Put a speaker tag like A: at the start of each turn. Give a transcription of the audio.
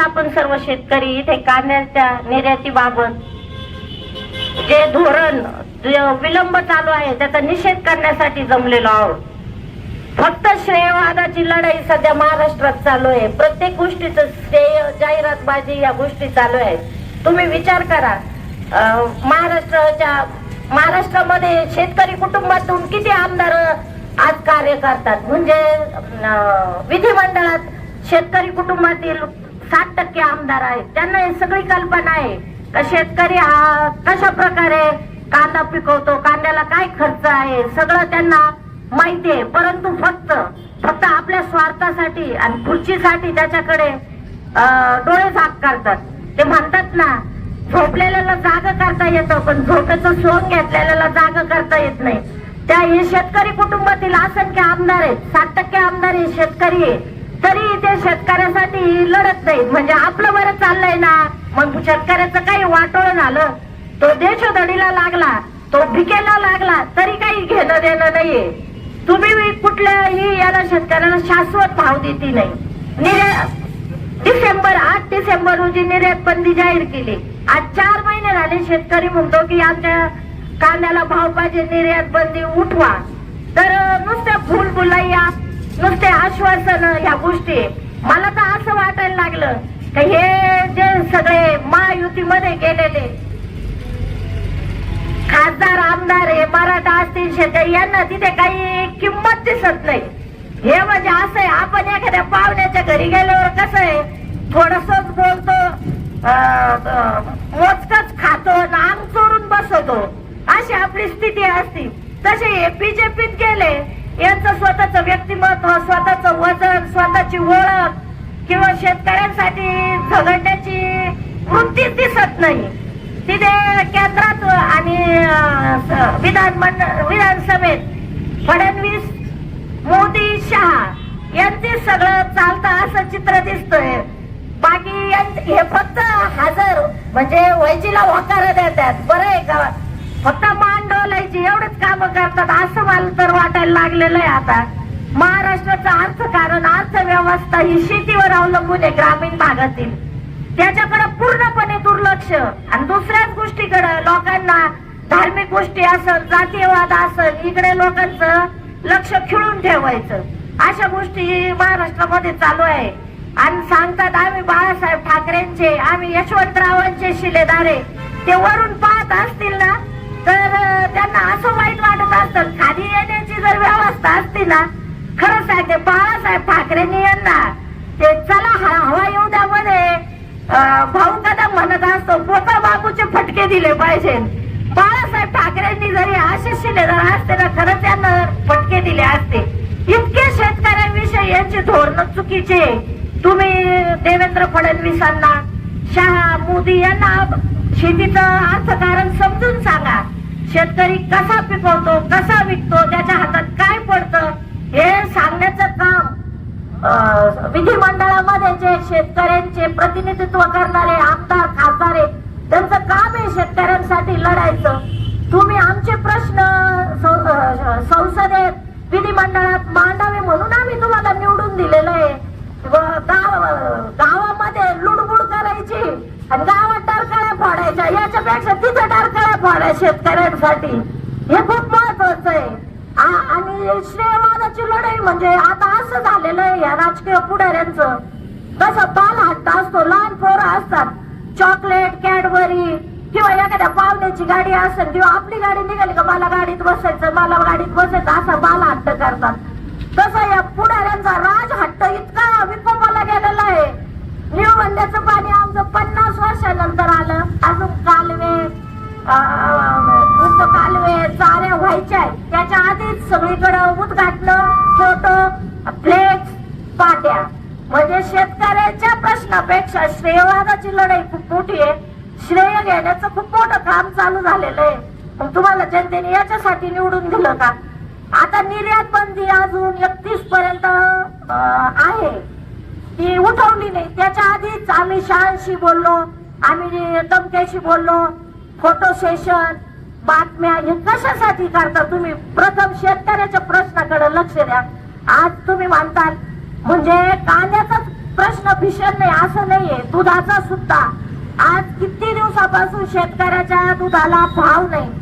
A: आपण सर्व शेतकरी इथे कांद्याच्या निर्यातीबाबत जे धोरण विलंब चालू आहे त्याचा निषेध करण्यासाठी जमलेलो आहोत. फक्त श्रेयवादाची लढाई सध्या महाराष्ट्रात चालू आहे. प्रत्येक गोष्टीच श्रेय जाहिरातबाजी या गोष्टी चालू आहेत. तुम्ही विचार करा अं, महाराष्ट्राच्या महाराष्ट्रामध्ये शेतकरी कुटुंबातून किती आमदार आज कार्य करतात? म्हणजे विधिमंडळात शेतकरी कुटुंबातील सात टक्के आमदार आहेत. त्यांना ही सगळी कल्पना आहे. का शेतकरी हा कशा प्रकारे कांदा पिकवतो कांद्याला काय खर्च आहे सगळं त्यांना माहिती आहे. परंतु फक्त फक्त आपल्या स्वार्थासाठी आणि खुर्चीसाठी त्याच्याकडे अं, डोळे झाक करतात. ते म्हणतात ना झोपलेल्याला जाग करता येतं पण झोपेचं शोध घेतलेल्याला जाग करता येत नाही. त्या हे शेतकरी कुटुंबातील असंख्य आमदार आहेत. सात टक्के आमदार हे शेतकरी आहे तरी ते शेतकऱ्यासाठी लढत नाहीत. म्हणजे आपलं बरं चाललंय ना. मग शेतकऱ्याचं काही वाटोळ झालं. तो देशोधडीला लागला. तो भिकेला लागला. तरी काही घेणं देणं नाहीये. तुम्ही कुठल्याही याला शेतकऱ्याला शाश्वत भाव देती नाही. निर्या डिसेंबर आठ डिसेंबर रोजी निर्यात बंदी जाहीर केली. आज चार महिने झाले शेतकरी म्हणतो की आमच्या कांद्याला भाव पाहिजे निर्यात बंदी उठवा. तर नुसत्या फुल बुलाइया नुसते आश्वासन ह्या गोष्टी. मला तर असं वाटायला लागलं का हे जे सगळे महायुतीमध्ये गेलेले खासदार आमदार हे मराठा असतील शेतकरी यांना तिथे काही किंमत दिसत नाही. हे म्हणजे असं आहे आपण एखाद्या पाहुण्याच्या घरी गेल्यावर कसं आहे थोडस बोलतो मोजकच खातो नाम चोरून बसवतो अशी आपली स्थिती असती. तसे हे बीजेपीत गेले स्वतःच व्यक्तिमत्व स्वतःच वजन स्वतःची ओळख किंवा शेतकऱ्यांसाठी झगडण्याची वृत्तीच दिसत नाही. तिथे केंद्रात आणि अं, विधान मंडळ विधानसभेत फडणवीस मोदी शहा यांचे सगळं चालतं असं चित्र दिसतंय. बाकी हे फक्त हजर म्हणजे वैजीला होकार देतात. बरं आहे का? फक्त मान डोलायची एवढंच काम करतात असं मला तर वाटायला लागलेलं आहे आता. महाराष्ट्राचं अर्थकारण अर्थव्यवस्था ही शेतीवर अवलंबून आहे ग्रामीण भागातील. त्याच्याकडे पूर्णपणे दुर्लक्ष. आणि दुसऱ्याच गोष्टीकडे लोकांना धार्मिक गोष्टी असल जातीयवाद असल इकडे लोकांचं लक्ष खिळून ठेवायचं. अशा गोष्टी महाराष्ट्रामध्ये चालू आहे. आणि सांगतात आम्ही बाळासाहेब ठाकरेंचे आम्ही यशवंतरावांचे शिलेदारे ते वरून पाहत असतील ना तर त्यांना असं वाईट वाटत असतं खाली येण्याची जर व्यवस्था असती ना ते बाळासाहेब ठाकरेंनी यांना ते चला हवा येऊ द्या मध्ये भाऊ कदम म्हणत असतो पोकळ बाबूचे फटके दिले पाहिजे. बाळासाहेब ठाकरेंनी जरी असे शिलेदार असते ना खरंच त्यांना फटके दिले असते इतके शेतकऱ्यांविषयी यांचे धोरण चुकीचे तुम्ही देवेंद्र फडणवीसांना शहा मोदी यांना शेतीचं अर्थकारण समजून सांगा. शेतकरी कसा पिकवतो कसा विकतो त्याच्या हातात काय पडतं हे विधिमंडळामध्ये जे शेतकऱ्यांचे प्रतिनिधित्व करणारे आमदार खासदार आहेत त्यांचं काम आहे शेतकऱ्यांसाठी लढायचं. तुम्ही आमचे प्रश्न संसदेत विधिमंडळात मांडावे म्हणून आम्ही तुम्हाला निवडून दिलेलं आहे. व गाव गावामध्ये लुडबुड करायची आणि गावात टारकाळ्या फोडायच्या. याच्यापेक्षा तिथं टारकाळ्या फोडाय शेतकऱ्यांसाठी. हे खूप महत्वाचं आहे. आणि श्रेयवादाची लढाई म्हणजे आता असं झालेलं आहे या राजकीय पुढाऱ्यांचं. कसं बाल हट्ट असतो लहान पोरं असतात. चॉकलेट कॅडबरी किंवा एखाद्या पाहुण्याची गाडी असेल किंवा आपली गाडी निघाली का मला गाडीत बसायचं मला गाडीत बसायचं असं बाल हट्ट करतात. तसं या पुढाऱ्यांचा राज हट्ट इतका विकोपाला गेलेला आहे. निळवंड्याचं पाणी आमचं पन्नास वर्षानंतर आलं. अजून कालवे व्हायचे आहे त्याच्या आधीच सगळीकडे उद्घाटन फोटो फ्लेक्स पाट्या. म्हणजे शेतकऱ्याच्या प्रश्नापेक्षा श्रेयवादाची लढाई खूप मोठी आहे. श्रेय घेण्याचं खूप मोठं काम चालू झालेलं आहे. मग तुम्हाला जनतेने याच्यासाठी निवडून दिलं का? आता निर्यात बंदी अजून एकतीस पर्यंत आहे. ती उठवली नाही. त्याच्या आधीच आम्ही शाळांशी बोललो आम्ही दमक्याशी बोललो फोटो सेशन बातम्या हे कशासाठी करता तुम्ही प्रथम शेतकऱ्याच्या प्रश्नाकडे लक्ष द्या. आज तुम्ही मानताल म्हणजे कांद्याचाच प्रश्न भीषण नाही असं नाहीये. दुधाचा सुद्धा. आज किती दिवसापासून शेतकऱ्याच्या दुधाला भाव नाही.